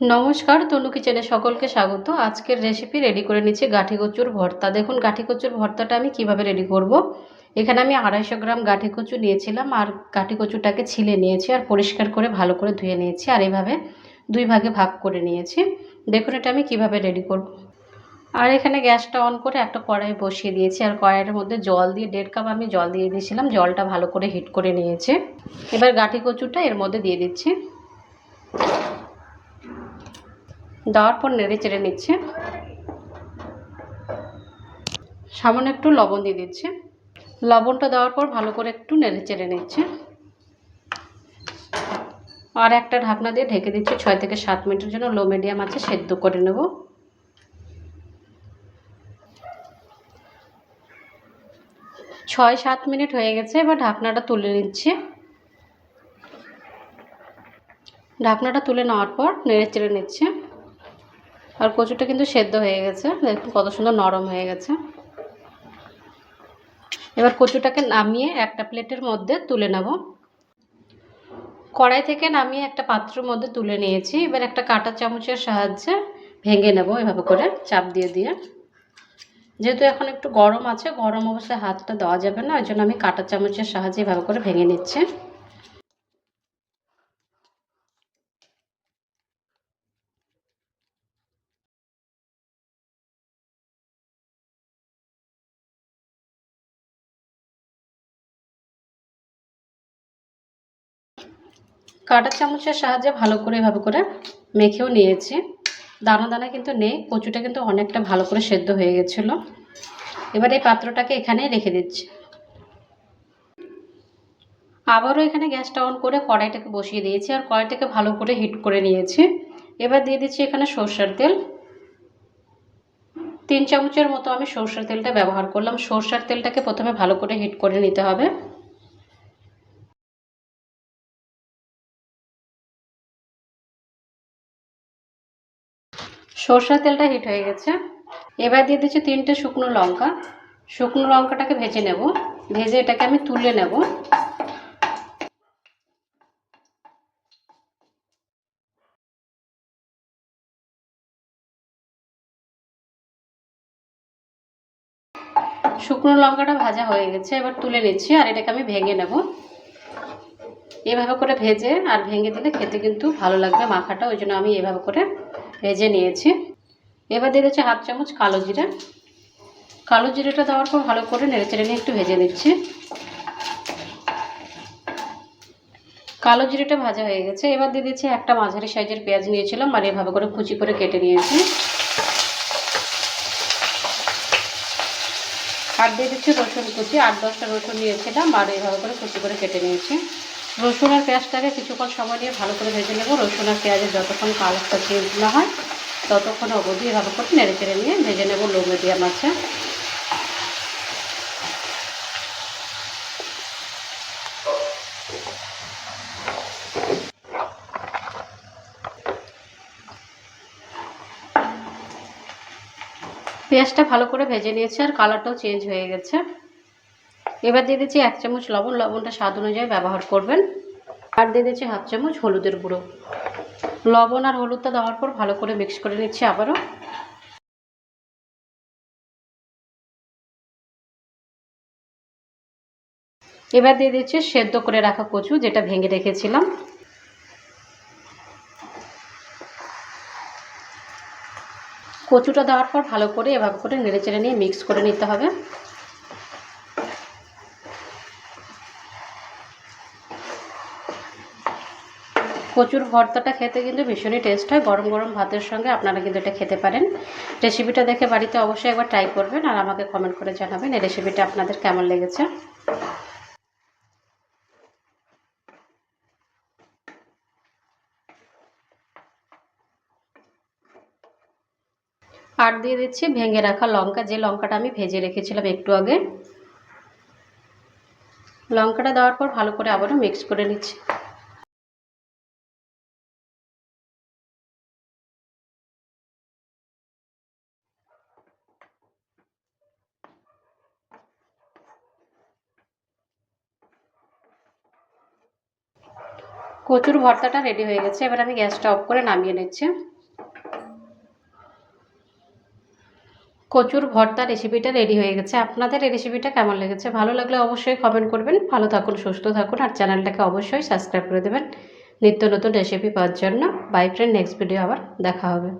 নমস্কার, তনু কিচেনে সকলকে স্বাগত। আজকের রেসিপি রেডি করে নিচ্ছি গাঠি কচুর ভর্তা। দেখুন, গাঠি কচুর ভর্তাটা আমি কীভাবে রেডি করব। এখানে আমি আড়াইশো গ্রাম গাঠি কচু নিয়েছিলাম আর গাঠি কচুটাকে ছিলে নিয়েছি আর পরিষ্কার করে ভালো করে ধুয়ে নিয়েছি আর এইভাবে দুই ভাগে ভাগ করে নিয়েছি। দেখুন, এটা আমি কীভাবে রেডি করব। আর এখানে গ্যাসটা অন করে একটা কড়াই বসিয়ে দিয়েছি আর কড়াইয়ের মধ্যে জল দিয়ে, দেড় কাপ আমি জল দিয়ে দিয়েছিলাম, জলটা ভালো করে হিট করে নিয়েছে। এবার গাঠি কচুটা এর মধ্যে দিয়ে দিচ্ছি। দেওয়ার পর নেড়ে চেড়ে নিচ্ছে। সামান্য একটু লবণ দিয়ে দিচ্ছে। লবণটা দেওয়ার পর ভালো করে একটু নেড়ে চেড়ে নিচ্ছে। আর একটা ঢাকনা দিয়ে ঢেকে দিচ্ছি। ছয় থেকে সাত মিনিটের জন্য লো মিডিয়াম আছে, সেদ্ধ করে নেব। ছয় সাত মিনিট হয়ে গেছে, এবার ঢাকনাটা তুলে নিচ্ছি। ঢাকনাটা তুলে নেওয়ার পর নেড়ে চেড়ে নিচ্ছে। আর কচুটা কিন্তু সেদ্ধ হয়ে গেছে। দেখুন কত সুন্দর নরম হয়ে গেছে। এবার কচুটাকে নামিয়ে একটা প্লেটের মধ্যে তুলে নেব। কড়াই থেকে নামিয়ে একটা পাত্রের মধ্যে তুলে নিয়েছি। এবার একটা কাঁটা চামচের সাহায্যে ভেঙে নেব এভাবে করে, চাপ দিয়ে দিয়ে। যেহেতু এখন একটু গরম আছে, গরম অবস্থায় হাতটা দেওয়া যাবে না, ওই জন্য আমি কাঁটা চামচের সাহায্যে এভাবে করে ভেঙে নিচ্ছি। কাঁটা চামচের সাহায্যে ভালো করে এভাবে করে মেখেও নিয়েছি। দানা দানা কিন্তু নেই, কচুটা কিন্তু অনেকটা ভালো করে সেদ্ধ হয়ে গেছিল। এবার এই পাত্রটাকে এখানেই রেখে দিচ্ছি। আবারও এখানে গ্যাসটা অন করে কড়াইটাকে বসিয়ে দিয়েছি আর কড়াইটাকে ভালো করে হিট করে নিয়েছি। এবার দিয়ে দিচ্ছি এখানে সর্ষের তেল। তিন চামচের মতো আমি সর্ষের তেলটা ব্যবহার করলাম। সর্ষের তেলটাকে প্রথমে ভালো করে হিট করে নিতে হবে। সর্ষের তেলটা হিট হয়ে গেছে। এবার দিয়ে দিচ্ছি তিনটে শুকনো লঙ্কা। শুকনো লঙ্কাটাকে ভেজে নেব। ভেজে এটাকে আমি তুলে নেব। শুকনো লঙ্কাটা ভাজা হয়ে গেছে, এবার তুলে নিচ্ছি আর এটাকে আমি ভেঙে নেব। এভাবে করে ভেজে আর ভেঙে দিলে খেতে কিন্তু ভালো লাগবে, মাখাটা, ওই জন্য আমি এভাবে করে ভেজে নিয়েছি। এবার দিয়ে দিচ্ছি হাফ চামচ কালো জিরা। কালো জিরাটা দেওয়ার পর ভালো করে নেড়ে চেড়ে নিয়ে একটু ভেজে দিচ্ছি কালো জিরেটা ভাজা হয়ে গেছে। এবার দিয়ে দিচ্ছি একটা মাঝারি সাইজের পেঁয়াজ নিয়েছিলাম আর এভাবে করে কুচি করে কেটে নিয়েছি। আর দিয়ে দিচ্ছি রসুন কুচি। আট দশটা রসুন নিয়েছিলাম, আর এইভাবে করে কুচি করে কেটে নিয়েছি। রসুন আর পেঁয়াজটাকে কিছুক্ষণ সময় নিয়ে ভালো করে ভেজে নেব। রসুন আর পেঁয়াজের যতক্ষণ কালারটা চেঞ্জ না হয়, ততক্ষণ অবধি ভালো করে নেড়ে চেড়ে নিয়ে ভেজে নেব লো মিডিয়াম আছে। পেঁয়াজটা ভালো করে ভেজে নিয়েছে আর কালারটাও চেঞ্জ হয়ে গেছে। এবার দিয়ে দিচ্ছি এক চামচ লবণ, লবণটা স্বাদ অনুযায়ী ব্যবহার করবেন। আর দিয়ে দিচ্ছি হাফ চামচ হলুদের গুঁড়ো। লবণ আর হলুদটা দেওয়ার পর ভালো করে মিক্স করে নিচ্ছি আবারও। এবার দিয়ে দিচ্ছি সেদ্ধ করে রাখা কচু, যেটা ভেঙে রেখেছিলাম। কচুটা দেওয়ার পর ভালো করে এভাবে করে নেড়ে চেড়ে নিয়ে মিক্স করে নিতে হবে। কচুর ভর্তাটা খেতে কিন্তু ভীষণই টেস্ট হয়। গরম গরম ভাতের সঙ্গে আপনারা কিন্তু এটা খেতে পারেন। রেসিপিটা দেখে বাড়িতে অবশ্যই একবার ট্রাই করবেন আর আমাকে কমেন্ট করে জানাবেন এই রেসিপিটা আপনাদের কেমন লেগেছে। আর দিয়ে দিচ্ছি ভেঙে রাখা লঙ্কা। যে লঙ্কাটা আমি ভেজে রেখেছিলাম একটু আগে, লঙ্কাটা দেওয়ার পর ভালো করে আবারও মিক্স করে নিচ্ছি। কচুর ভর্তাটা রেডি হয়ে গেছে। এবার আমি গ্যাসটা অফ করে নামিয়ে নিচ্ছি। কচুর ভর্তা রেসিপিটা রেডি হয়ে গেছে। আপনাদের এই রেসিপিটা কেমন লেগেছে? ভালো লাগলে অবশ্যই কমেন্ট করবেন। ভালো থাকুন, সুস্থ থাকুন, আর চ্যানেলটাকে অবশ্যই সাবস্ক্রাইব করে দেবেন। নিত্য নতুন রেসিপি পাওয়ার জন্য। বাই ফ্রেন্ড নেক্সট ভিডিও আবার দেখা হবে।